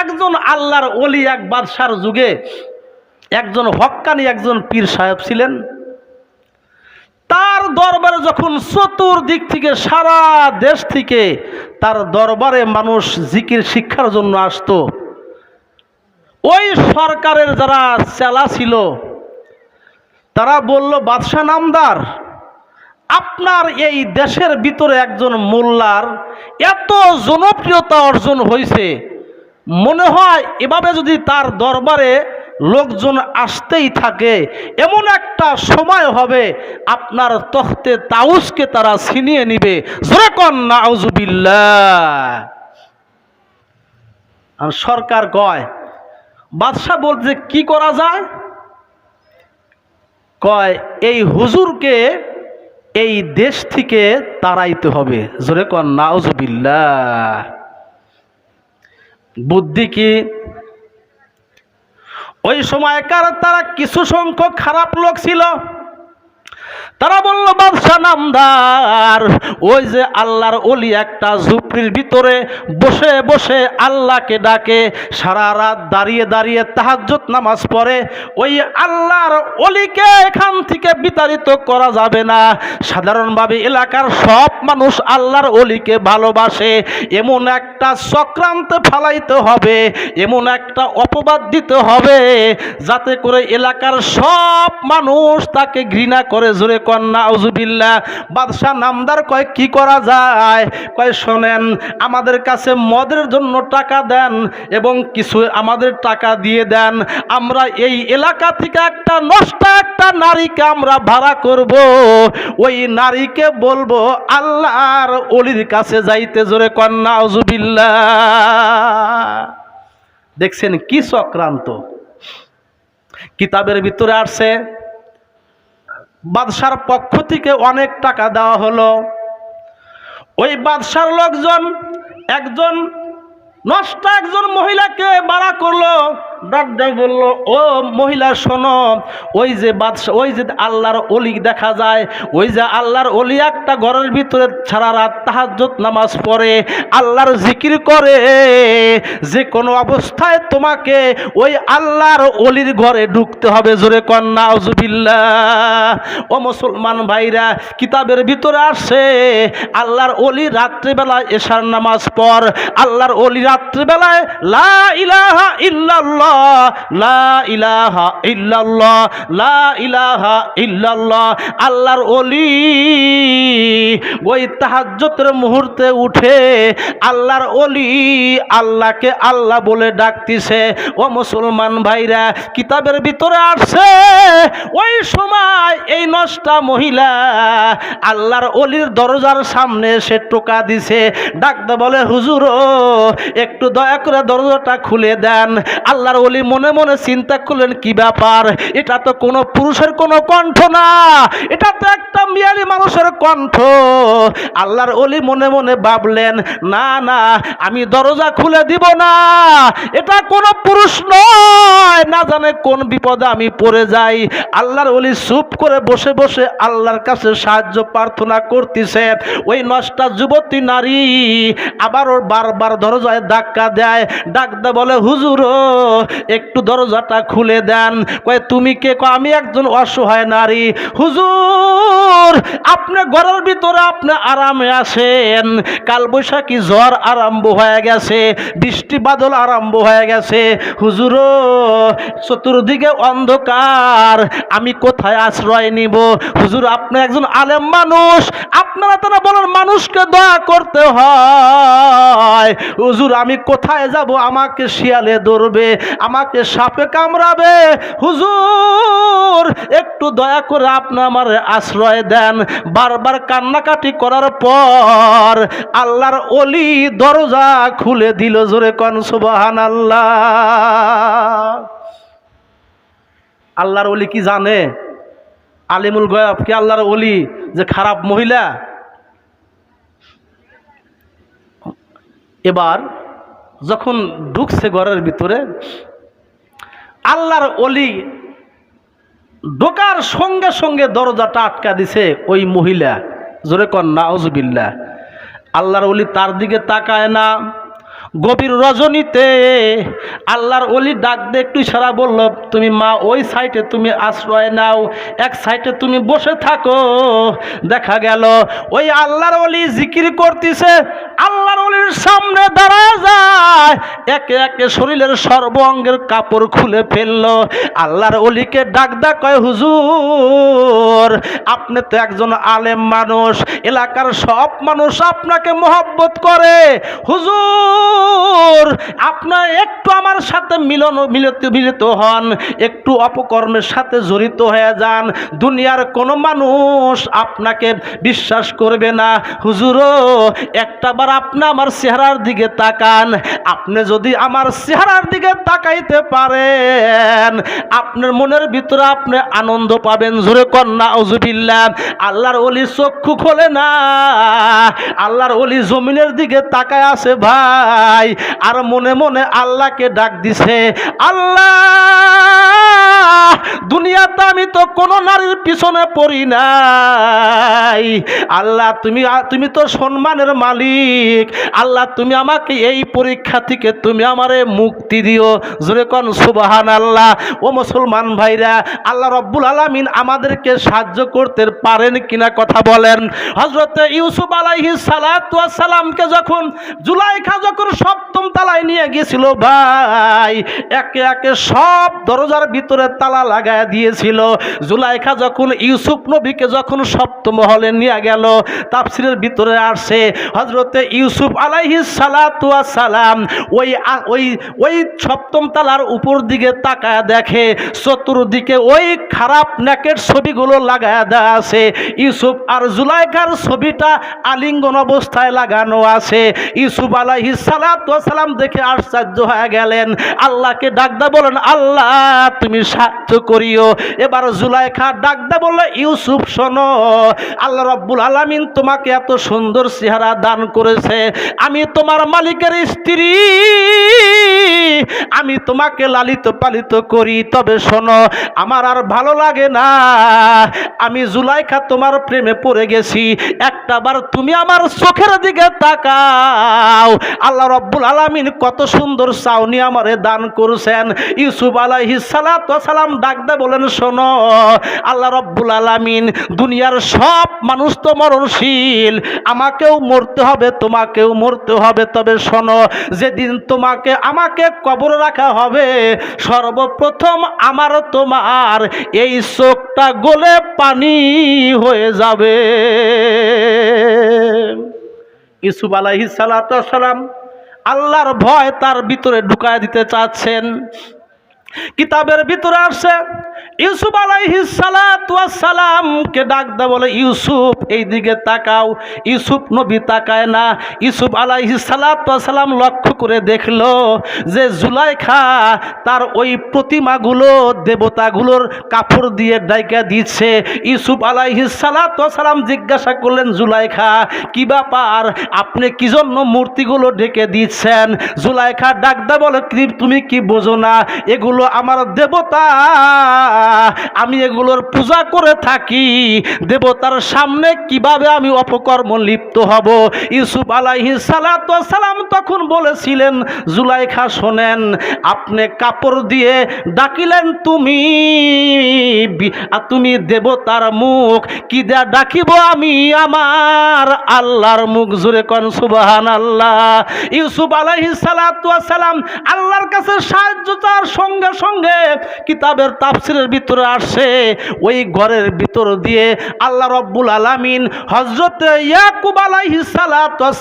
একজন আল্লাহর অলি এক বাদশার যুগে একজন হক্কানি একজন পীর সাহেব ছিলেন। তার দরবারে যখন চতুর্দিক থেকে সারা দেশ থেকে তার দরবারে মানুষ জিকির শিক্ষার জন্য আসতো, ওই সরকারের যারা চেলা ছিল, তারা বলল, বাদশাহ নামদার, আপনার এই দেশের ভিতরে একজন মোল্লার এত জনপ্রিয়তা অর্জন হয়েছে মনে হয় এভাবে যদি তার দরবারে লোকজন আসতেই থাকে, এমন একটা সময় হবে আপনার তখতে তাউসকে তারা ছিনিয়ে নিবে। জোরে কন, নাউজুবিল্লাহ। আর সরকার কয়, বাদশাহ বলছে, কি করা যায়? কয়, এই হুজুরকে এই দেশ থেকে তাড়াইতে হবে। জোরে কন, নাউজুবিল্লাহ। বুদ্ধি কি? ওই সময়কার তারা কিছু সংখ্যক খারাপ লোক ছিল। তারা বলল বাদশাহ নামদার, ওই যে আল্লাহর অলি একটা ঝুপড়ির ভিতরে বসে বসে আল্লাহকে ডাকে, সারা রাত দাঁড়িয়ে দাঁড়িয়ে তাহাজ্জুদ নামাজ পড়ে, ওই আল্লাহর অলিকে এখান থেকে বিতাড়িত করা যাবে না। সাধারণভাবে এলাকার সব মানুষ আল্লাহর অলিকে ভালোবাসে। এমন একটা চক্রান্তে ফালাইতে হবে, এমন একটা অপবাদ দিতে হবে, যাতে করে এলাকার সব মানুষ তাকে ঘৃণা করে, জোরে কন্যা আউজুবিল্লা বাদশাহ নামদার কয়, কি করা যায়? কয়, শোনেন, আমাদের কাছে মদের জন্য টাকা দেন এবং কিছু আমাদের টাকা দিয়ে দেন। আমরা এই এলাকা থেকে একটা নষ্ট একটা নারীকে আমরা ভাড়া করব। ওই নারীকে বলব, আল্লাহর অলির কাছে যাইতে জোরে কন্যা আউজুবিল্লা দেখছেন কি চক্রান্ত? কিতাবের ভিতরে আসছে বাদশার পক্ষ থেকে অনেক টাকা দেওয়া হলো। ওই বাদশার লোকজন একজন নষ্ট একজন মহিলাকে বাড়া করল। ডাক ডাক বলল, ও মহিলা, শোনো, ওই যে বাদশা, ওই যে আল্লাহর অলি দেখা যায়, ওই যে আল্লাহর অলি একটা ঘরের ভিতরে সারা রাত তাহাজ্জুদ নামাজ পড়ে, আল্লাহর জিকির করে। যে কোনো অবস্থায় তোমাকে ওই আল্লাহর অলির ঘরে ঢুকতে হবে, জোরে কন্যা আউজুবিল্লাহ ও মুসলমান ভাইরা, কিতাবের ভিতরে আসে, আল্লাহর অলি রাত্রিবেলায় এশার নামাজ পড়, আল্লাহর অলি রাত্রিবেলায় লা ইলাহা ইল্লাল্লাহ আল্লাহর অলি ওই মুহূর্তে উঠে আল্লাহর অলি আল্লাহকে আল্লাহ বলে ডাকতিছে, ও মুসলমান ভাইরা, কিতাবের ভিতরে আসছে। ওই সময় এই নষ্টা মহিলা আল্লাহর অলির দরজার সামনে সে টোকা দিছে। ডাকতে বলে, হুজুর, একটু দয়া করে দরজাটা খুলে দেন। আল্লাহর অলি মনে মনে চিন্তা করলেন, কি ব্যাপার? এটা তো কোনো পুরুষের কোনো কণ্ঠ না। এটা তো একটা মিয়ালি মানুষের কণ্ঠ। আল্লাহর অলি মনে মনে ভাবলেন, না না, আমি দরজা খুলে দিব না। এটা কোনো পুরুষ নয়। না জানে কোন বিপদে আমি পড়ে যাই। আল্লাহর অলি চুপ করে বসে বসে আল্লাহর কাছে সাহায্য প্রার্থনা করতেছে ওই নষ্টা যুবতী নারী আবার ওর বারবার দরজায় ধাক্কা দেয়। ডাক দে বলে, হুজুর একটু দরজাটা খুলে দেন। কয়, তুমি কে? কয়, আমি একজন অসহায় নারী। হুজুর, আপনার ঘরের ভিতরে আপনি আরামে আছেন। কাল বৈশাখী ঝড় আরম্ভ হয়ে গেছে, বৃষ্টি বাদল আরম্ভ হয়ে গেছে। হুজুর, চতুর্দিকে অন্ধকার, আমি কোথায় আশ্রয় নিব? হুজুর, আপনি একজন আলেম মানুষ, আপনারা তারা বলেন মানুষকে দয়া করতে হয়। হুজুর, আমি কোথায় যাব? আমাকে শিয়ালে ধরবে। আমাকে সাপে কামড়াবে। হুজুর, একটু দয়া করে আপনি আমার আশ্রয় দেন। বারবার কান্নাকাটি করার পর আল্লাহর অলি দরজা খুলে দিল জোরে কন সুবাহান আল্লাহ আল্লাহর অলি কি জানে? আলিমুল গয়াব কি আল্লাহর অলি যে খারাপ মহিলা? এবার যখন ঢুকছে ঘরের ভিতরে আল্লাহর অলি ঢোকার সঙ্গে সঙ্গে দরজাটা আটকা দিছে ওই মহিলা। জোরে কন নাউজবিল্লা আল্লাহর অলি তার দিকে তাকায় না। গভীর রজনীতে আল্লাহর অলি ডাক দিয়ে একটু ইশারা বলল, তুমি মা, ওই সাইটে তুমি আশ্রয় নাও, এক সাইডে তুমি বসে থাকো। দেখা গেল, ওই আল্লাহর অলি জিকির করতেছে আল্লাহর অলির সামনে দাঁড়া যায়, একে একে শরীরের সর্ব অঙ্গের কাপড় খুলে ফেলল। আল্লাহর অলিকে ডাক ডাক কয়, হুজুর, আপনি তো একজন আলেম মানুষ, এলাকার সব মানুষ আপনাকে মহব্বত করে। হুজুর আপনার একটু আমার সাথে মিলন, মিলিত মিলিত হন, একটু অপকর্মের সাথে জড়িত হয়ে যান। দুনিয়ার কোনো মানুষ আপনাকে বিশ্বাস করবে না। হুজুরও একটাবার আপনি আমার চেহারার দিকে তাকান। আপনি যদি আমার চেহারার দিকে তাকাইতে পারেন, আপনার মনের ভিতরে আপনি আনন্দ পাবেন। জোরে কন্যা অজুবিল্লা আল্লাহর অলি চক্ষু খোলে না। আল্লাহর অলি জমিনের দিকে তাকায় আছে ভাই। আর মনে মনে আল্লাহকে ডাক দিছে, আল্লাহ, দুনিয়াতে আমি তো কোনো নারীর পিছনে পড়ি নাই। আল্লাহ, তুমি তুমি তো সম্মানের মালিক। আল্লাহ তুমি আমাকে এই পরীক্ষা থেকে তুমি আমারে মুক্তি দিও। জোরে কন সুবাহান আল্লাহ ও মুসলমান ভাইরা, আল্লাহ রব্বুল আলামিন আমাদেরকে সাহায্য করতে পারেন কিনা কথা বলেন। হজরত ইউসুফ আলাইহি সালামকে যখন জুলাইখা যখন সপ্তম তালায় নিয়ে গিয়েছিল, ভাই, একে একে সব দরজার ভিতরে তালা লাগায় দিয়েছিল। জুলাইখা যখন ইউসুফ নবীকে যখন সপ্তম হলে নিয়ে গেল, তাফসিরের ভিতরে আসে হজরতে ইউসুফ আলাইহি সালাম ওই ওই ওই সপ্তম তালার উপর দিকে তাকায় দেখে, চতুর্দিকে ওই খারাপ নেকের ছবিগুলো লাগায় দেওয়া আছে। ইউসুফ আর জুলাইখার ছবিটা আলিঙ্গন অবস্থায় লাগানো আছে। ইউসুফ আলাইহি সালাম দেখে আশ্চর্য হয়ে গেলেন। আল্লাহকে ডাকদা বলেন, আল্লাহ, তুমি সাহায্য করিও। এবার জুলাইখা ডাকদা বলল, ইউসুফ, শোনো, আল্লাহ রব্বুল আলামিন তোমাকে এত সুন্দর চেহারা দান করেছে। আমি তোমার মালিকের স্ত্রী। আমি তোমাকে লালিত পালিত করি। তবে শোনো, আমার আর ভালো লাগে না। আমি জুলাইখা তোমার প্রেমে পড়ে গেছি। একটাবার তুমি আমার চোখের দিকে তাকাও। আল্লাহ রব্বুল আলামিন কত সুন্দর চাউনি আমারে দান করছেন। ইউসুফ আলাইহি সালাম ডাকদা বলেন, শোনো, আল্লাহ রব্বুল আলামিন দুনিয়ার সব মানুষ তো মরণশীল। আমাকেও মরতে হবে, তোমাকেও মরতে হবে, তবে শোনো, যেদিন তোমাকে আমাকে কবর রাখা হবে, সর্বপ্রথম আমার তোমার এই চোখটা গলে পানি হয়ে যাবে। ইসুফ আলাইহি সালাম আল্লাহর ভয় তার ভিতরে ঢুকায় দিতে চাচ্ছেন। কিতাবের ভিতরে আসছে ইউসুফ আলাইহিস সালামকে ডাক দে বলে, ইউসুফ, এই দিকে তাকাও। ইউসুফ নবী তাকায় না। ইউসুফ আলাইহিস সালাম লক্ষ্য করে দেখল যে জুলাইখা তার ওই প্রতিমাগুলো দেবতাগুলোর কাপড় দিয়ে ডাইকা দিচ্ছে। ইউসুফ আলাইহিস সালাম জিজ্ঞাসা করলেন, জুলাইখা, কি ব্যাপার? আপনি কি জন্য মূর্তিগুলো ঢেকে দিচ্ছেন? জুলাইখা ডাক দে বলে, "কি- তুমি কি বোঝো না? এগুলো আমার দেবতা। আমি এগুলোর পূজা করে থাকি। দেবতার সামনে কীভাবে আমি অপকর্ম লিপ্ত হব? ইউসুফ আলাইহি সালাম তখন বলেছিলেন, জুলাইখা শোনেন, আপনি কাপড় দিয়ে ডাকিলেন তুমি। তুমি দেবতার মুখ, কি দেয়া ডাকিব আমি? আমার আল্লাহর মুখ জুড়ে কন সুবাহান আল্লাহ ইউসুফ আলাইহি সালাম আল্লাহর কাছে সাহায্য চার সঙ্গে সঙ্গে কিতাবের তাফসিরের ভিতরে আসে, ওই ঘরের ভিতর দিয়ে আল্লাহ রব্বুল আলামিন হজরত ইয়াকুব আলাইহিস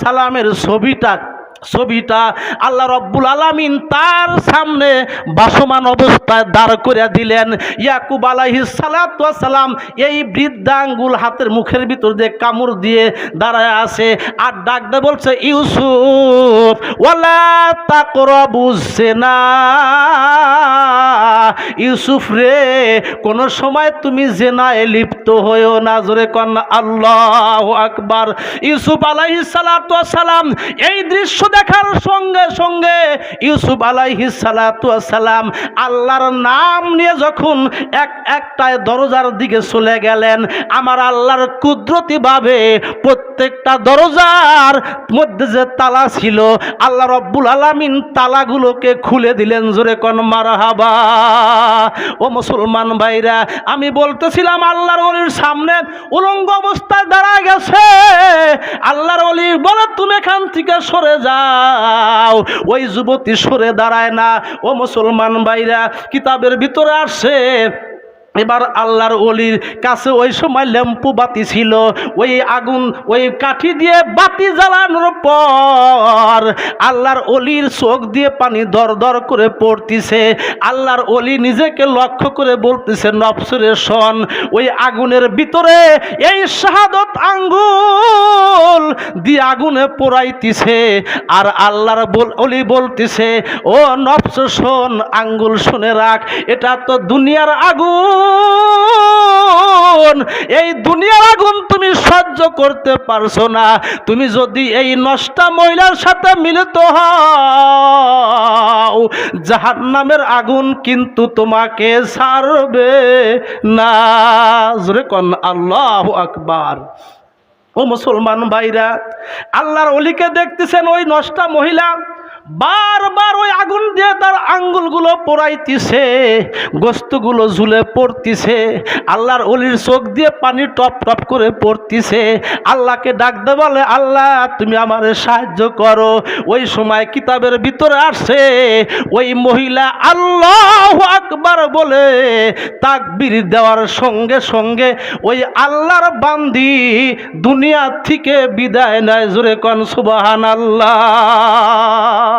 সালামের ছবিটা ছবিটা আল্লাহ রব্বুল আলামিন তার সামনে বাসমান অবস্থায় দাঁড় করে দিলেন। ইয়াকুব আলাইহিস সালাম এই বৃদ্ধাঙ্গুল হাতের মুখের ভিতর দিয়ে কামড় দিয়ে দাঁড়ায় আছে আর ডাক বলছে, ইউসুফ, ওয়ালা তাকরাবুস না ইউসুফ রে কোনো সময় তুমি জেনায় লিপ্ত হয়েও না জোরে কন আল্লাহ আকবার ইউসুফ সালাতু সালাম এই দৃশ্য দেখার সঙ্গে সঙ্গে ইউসুফ আলাইহিস সালাতু সালাম আল্লাহর নাম নিয়ে যখন এক একটায় দরজার দিকে চলে গেলেন, আমার আল্লাহর কুদরতিভাবে প্রত্যেকটা দরজার মধ্যে যে তালা ছিল, আল্লাহ রব্বুল আলামিন তালাগুলোকে খুলে দিলেন জোরে কন, মারহাবা। ও মুসলমান ভাইরা, আমি বলতেছিলাম, আল্লাহর অলির সামনে উলঙ্গ অবস্থায় দাঁড়ায় গেছে। আল্লাহর অলি বলে, তুমি এখান থেকে সরে যাও ওই যুবতী সরে দাঁড়ায় না। ও মুসলমান ভাইরা, কিতাবের ভিতরে আসছে এবার আল্লাহর অলির কাছে ওই সময় ল্যাম্পু বাতি ছিল। ওই আগুন, ওই কাঠি দিয়ে বাতি জ্বালানোর পর আল্লাহর অলির চোখ দিয়ে পানি দর দর করে পড়তিছে। আল্লাহর অলি নিজেকে লক্ষ্য করে বলতেছে নফসরে শন, ওই আগুনের ভিতরে এই শাহাদত আঙ্গুল দিয়ে আগুনে পোড়াইতিছে, আর আল্লাহর অলি বলতেছে, ও নফস, শোন, আঙ্গুল শুনে রাখ, এটা তো দুনিয়ার আগুন। এই দুনিয়ার আগুন তুমি সহ্য করতে পারছ না। তুমি যদি এই নষ্টা মহিলার সাথে মিলিত হও, জাহান্নামের আগুন কিন্তু তোমাকে ছাড়বে না। আল্লাহ আকবার। ও মুসলমান ভাইরা আল্লাহর অলিকে দেখতেছেন ওই নষ্টা মহিলা। বারবার ওই আগুন দিয়ে তার আঙ্গুলগুলো পোড়াইতেছে, গোস্তগুলো ঝুলে পড়তিছে, আল্লাহর অলির চোখ দিয়ে পানি টপ টপ করে পড়তিছে, আল্লাহকে ডাকতে বলে, আল্লাহ, তুমি আমার সাহায্য করো। ওই সময় কিতাবের ভিতরে আসছে, ওই মহিলা আল্লাহ আকবার বলে তাকবির দেওয়ার সঙ্গে সঙ্গে ওই আল্লাহর বান্দি দুনিয়া থেকে বিদায় নেয়। জোরে কন সুবাহান আল্লাহ